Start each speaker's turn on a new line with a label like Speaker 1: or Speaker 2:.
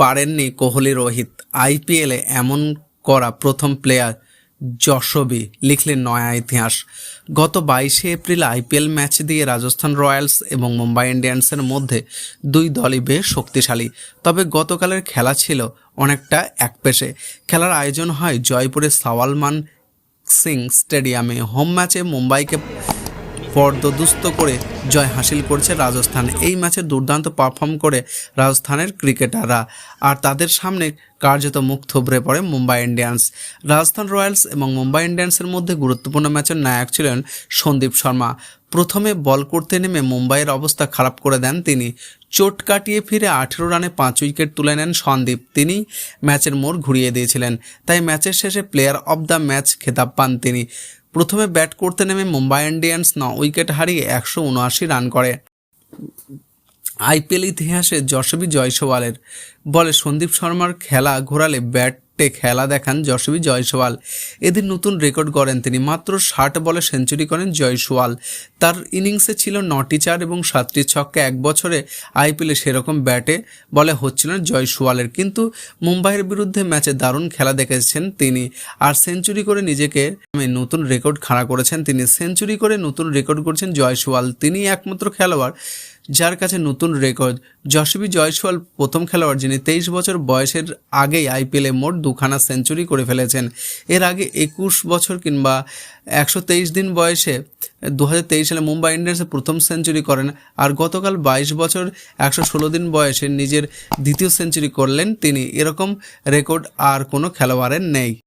Speaker 1: পারেননি কোহলি রোহিত। আইপিএলে এমন করা প্রথম প্লেয়ার যশবি, লিখলেন নয়া ইতিহাস। গত বাইশে এপ্রিল আইপিএল ম্যাচ দিয়ে রাজস্থান রয়্যালস এবং মুম্বাই ইন্ডিয়ান্সের মধ্যে দুই দলই বেশ শক্তিশালী। তবে গতকালের খেলা ছিল অনেকটা একপেশে। খেলার আয়োজন হয় জয়পুরের সাওয়ালমান সিং স্টেডিয়ামে। হোম ম্যাচে মুম্বাইকে পর্দদুস্ত করে জয় হাসিল করছে রাজস্থান। এই ম্যাচে দুর্দান্ত পারফর্ম করে রাজস্থানের ক্রিকেটাররা আর তাদের সামনে কার্যত মুখ থুবড়ে পড়ে মুম্বাই ইন্ডিয়ান্স। রাজস্থান রয়্যালস এবং মুম্বাই ইন্ডিয়ান্সের মধ্যে গুরুত্বপূর্ণ ম্যাচের নায়ক ছিলেন সন্দীপ শর্মা। প্রথমে বল করতে নেমে মুম্বাইয়ের অবস্থা খারাপ করে দেন তিনি। চোট কাটিয়ে ফিরে আঠেরো রানে পাঁচ উইকেট তুলে নেন সন্দীপ। তিনি ম্যাচের মোড় ঘুরিয়ে দিয়েছিলেন, তাই ম্যাচের শেষে প্লেয়ার অব দ্য ম্যাচ খেতাব পান তিনি। প্রথমে ব্যাট করতে নেমে মুম্বাই ইন্ডিয়ান্স ন উইকেট হারিয়ে একশো উনআশি রান করে। আইপিএল ইতিহাসে যশবী জয়সওয়ালের বলে সন্দীপ শর্মার খেলা ঘোরালে ব্যাটে খেলা দেখান যশবী জয়সওয়াল। এদিন নতুন রেকর্ড গড়েন তিনি। মাত্র ষাট বলে সেঞ্চুরি করেন জয়সওয়াল। তার ইনিংসে ছিল নটি চার এবং সাতটি ছক্কা এক বছরে আইপিএলে সেরকম ব্যাটে বলে হচ্ছিল জয়সওয়ালের। কিন্তু মুম্বাইয়ের বিরুদ্ধে ম্যাচে দারুণ খেলা দেখেছেন তিনি। আর সেঞ্চুরি করে নিজেকে নতুন রেকর্ড খাড়া করেছেন তিনি। সেঞ্চুরি করে নতুন রেকর্ড করছেন জয়সওয়াল। তিনি একমাত্র খেলোয়াড় যার কাছে নতুন রেকর্ড। যশবী জয়সওয়াল প্রথম খেলোয়াড় যিনি তেইশ বছর বয়সের আগেই আইপিএলে মোট দুখানা সেঞ্চুরি করে ফেলেছেন। এর আগে একুশ বছর কিংবা একশো তেইশ দিন বয়সে দু হাজার তেইশ সালে মুম্বাই ইন্ডিয়ান্সে প্রথম সেঞ্চুরি করেন আর গতকাল বাইশ বছর একশো ষোলো দিন বয়সে নিজের দ্বিতীয় সেঞ্চুরি করলেন তিনি। এরকম রেকর্ড আর কোনো খেলোয়াড়ের নেই।